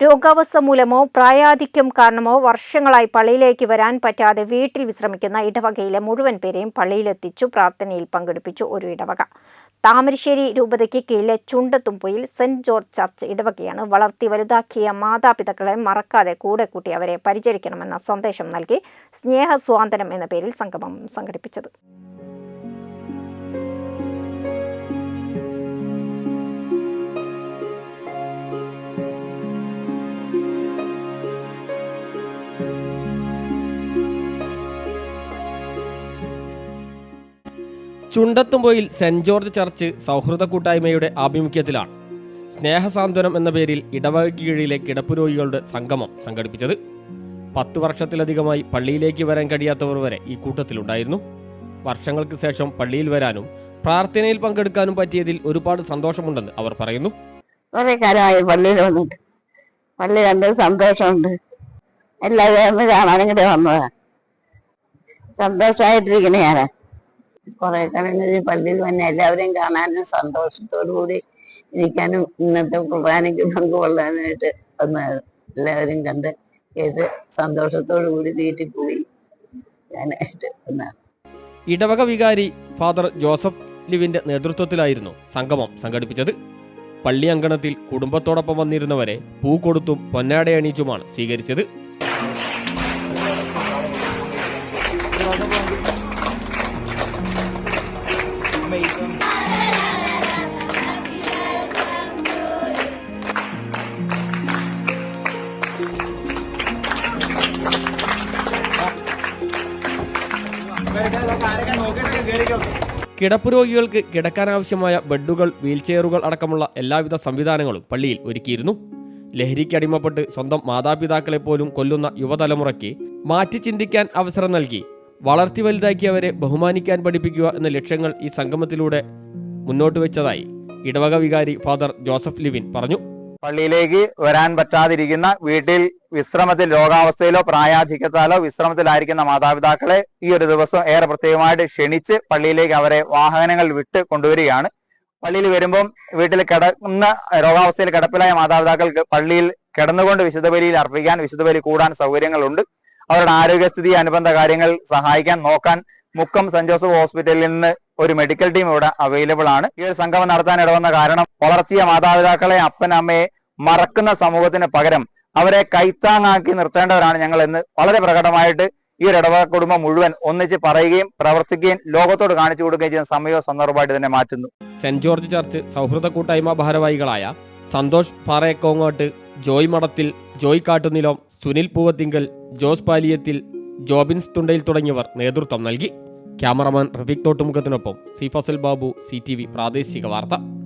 രോഗാവസ്ഥ മൂലമോ പ്രായാധിക്യം കാരണമോ വർഷങ്ങളായി പള്ളിയിലേക്ക് വരാൻ പറ്റാതെ വീട്ടിൽ വിശ്രമിക്കുന്ന ഇടവകയിലെ മുഴുവൻ പേരെയും പള്ളിയിലെത്തിച്ചു. പ്രാർത്ഥനയിൽ പങ്കെടുപ്പിച്ചു. ഒരു ഇടവക. താമരശ്ശേരി രൂപതയ്ക്ക് കീഴിലെ ചുണ്ടത്തുമ്പുയിൽ സെന്റ് ജോർജ് ചർച്ച് ഇടവകയാണ് വളർത്തി വലുതാക്കിയ മാതാപിതാക്കളെ മറക്കാതെ കൂടെ കൂട്ടി അവരെ പരിചരിക്കണമെന്ന സന്ദേശം നൽകി സ്നേഹ സ്വാതന്ത്ര്യം എന്ന പേരിൽ സംഗമം സംഘടിപ്പിച്ചത്. ചുണ്ടത്തുമ്പൊയിൽ സെന്റ് ജോർജ് ചർച്ച് സൗഹൃദ കൂട്ടായ്മയുടെ ആഭിമുഖ്യത്തിലാണ് സ്നേഹസാന്ത്വനം എന്ന പേരിൽ ഇടവകയ്ക്ക് കീഴിലെ കിടപ്പുരോഗികളുടെ സംഗമം സംഘടിപ്പിച്ചത്. പത്ത് വർഷത്തിലധികമായി പള്ളിയിലേക്ക് വരാൻ കഴിയാത്തവർ വരെ ഈ കൂട്ടത്തിലുണ്ടായിരുന്നു. വർഷങ്ങൾക്ക് ശേഷം പള്ളിയിൽ വരാനും പ്രാർത്ഥനയിൽ പങ്കെടുക്കാനും പറ്റിയതിൽ ഒരുപാട് സന്തോഷമുണ്ടെന്ന് അവർ പറയുന്നു. പള്ളിയിൽ പള്ളി സന്തോഷമുണ്ട്. എല്ലാവരും കാണാനും കൂടെ വന്നതാ. സന്തോഷമായിട്ടിരിക്കണേ ഞാൻ. കുറെ കാലം കഴിഞ്ഞ് പള്ളിയിൽ വന്ന എല്ലാവരെയും കാണാനും സന്തോഷത്തോടു കൂടി ഇരിക്കാനും ഇന്നത്തെ കുർബാനയ്ക്ക് പങ്കുകൊള്ളാനായിട്ട് വന്ന എല്ലാവരും കണ്ട് കേട്ട് സന്തോഷത്തോടു കൂടി വീട്ടിൽ പോയി ഞാനായിട്ട് വന്നതാണ് ഇടവക വികാരി ഫാദർ ജോസഫ് ലിവിന്റെ നേതൃത്വത്തിലായിരുന്നു സംഗമം സംഘടിപ്പിച്ചത്. പള്ളി അങ്കണത്തിൽ കുടുംബത്തോടൊപ്പം വന്നിരുന്നവരെ പൂ കൊടുത്തും പൊന്നാടയണീച്ചുമാണ് സ്വീകരിച്ചത്. കിടപ്പ് രോഗികൾക്ക് കിടക്കാനാവശ്യമായ ബെഡുകൾ വീൽചെയറുകൾ അടക്കമുള്ള എല്ലാവിധ സംവിധാനങ്ങളും പള്ളിയിൽ ഒരുക്കിയിരുന്നു. ലഹരിക്ക് അടിമപ്പെട്ട് സ്വന്തം മാതാപിതാക്കളെ പോലും കൊല്ലുന്ന യുവതലമുറയ്ക്ക് മാറ്റി ചിന്തിക്കാൻ അവസരം നൽകി വളർത്തി വലുതാക്കിയവരെ ബഹുമാനിക്കാൻ പഠിപ്പിക്കുക എന്ന ലക്ഷ്യങ്ങൾ ഈ സംഗമത്തിലൂടെ മുന്നോട്ട് വെച്ചതായി ഇടവക വികാരി ഫാദർ ജോസഫ് ലിവിൻ പറഞ്ഞു. പള്ളിയിലേക്ക് വരാൻ പറ്റാതിരിക്കുന്ന വീട്ടിൽ വിശ്രമത്തിൽ രോഗാവസ്ഥയിലോ പ്രായാധിക്യത്താലോ വിശ്രമത്തിലായിരിക്കുന്ന മാതാപിതാക്കളെ ഈ ഒരു ദിവസം ഏറെ പ്രത്യേകമായിട്ട് ക്ഷണിച്ച് പള്ളിയിലേക്ക് അവരെ വാഹനങ്ങൾ വിട്ട് കൊണ്ടുവരികയാണ്. പള്ളിയിൽ വരുമ്പം വീട്ടിൽ കിടക്കുന്ന രോഗാവസ്ഥയിൽ കിടപ്പിലായ മാതാപിതാക്കൾക്ക് പള്ളിയിൽ കിടന്നുകൊണ്ട് വിശുദ്ധ ബലിയിൽ അർപ്പിക്കാൻ വിശുദ്ധ ബലി കൂടാൻ സൗകര്യങ്ങളുണ്ട്. അവരുടെ ആരോഗ്യസ്ഥിതി അനുബന്ധ കാര്യങ്ങൾ സഹായിക്കാൻ നോക്കാൻ മുക്കം സെന്റ് ജോസഫ് ഹോസ്പിറ്റലിൽ നിന്ന് ഒരു മെഡിക്കൽ ടീം ഇവിടെ അവൈലബിൾ ആണ്. ഈ ഒരു സംഗമം നടത്താൻ ഇടവന്ന കാരണം വളർച്ചയ മാതാപിതാക്കളെ അപ്പൻ അമ്മയെ മറക്കുന്ന സമൂഹത്തിന് പകരം അവരെ കൈത്താങ്ങാക്കി നിർത്തേണ്ടവരാണ് ഞങ്ങൾ എന്ന് വളരെ പ്രകടമായിട്ട് ഈ ഒരു ഇടവക കുടുംബം മുഴുവൻ ഒന്നിച്ച് പറയുകയും പ്രവർത്തിക്കുകയും ലോകത്തോട് കാണിച്ചു കൊടുക്കുകയും ചെയ്യുന്ന സമയവും സന്ദർഭമായിട്ട് തന്നെ മാറ്റുന്നു. സെന്റ് ജോർജ് ചർച്ച് സൗഹൃദ കൂട്ടായ്മ ഭാരവാഹികളായ സന്തോഷ് പാറയക്കോങ്ങോട്ട് ജോയ് മടത്തിൽ ജോയ് കാട്ടുനിലം സുനിൽ പൂവത്തിങ്കൽ ജോസ് പാലിയത്തിൽ ജോബിൻസ് തുണ്ടയിൽ തുടങ്ങിയവർ നേതൃത്വം നൽകി. ക്യാമറമാൻ റഫീഖ് തോട്ടുമുഖത്തിനൊപ്പം സി ഫസൽ ബാബു സി പ്രാദേശിക വാർത്ത.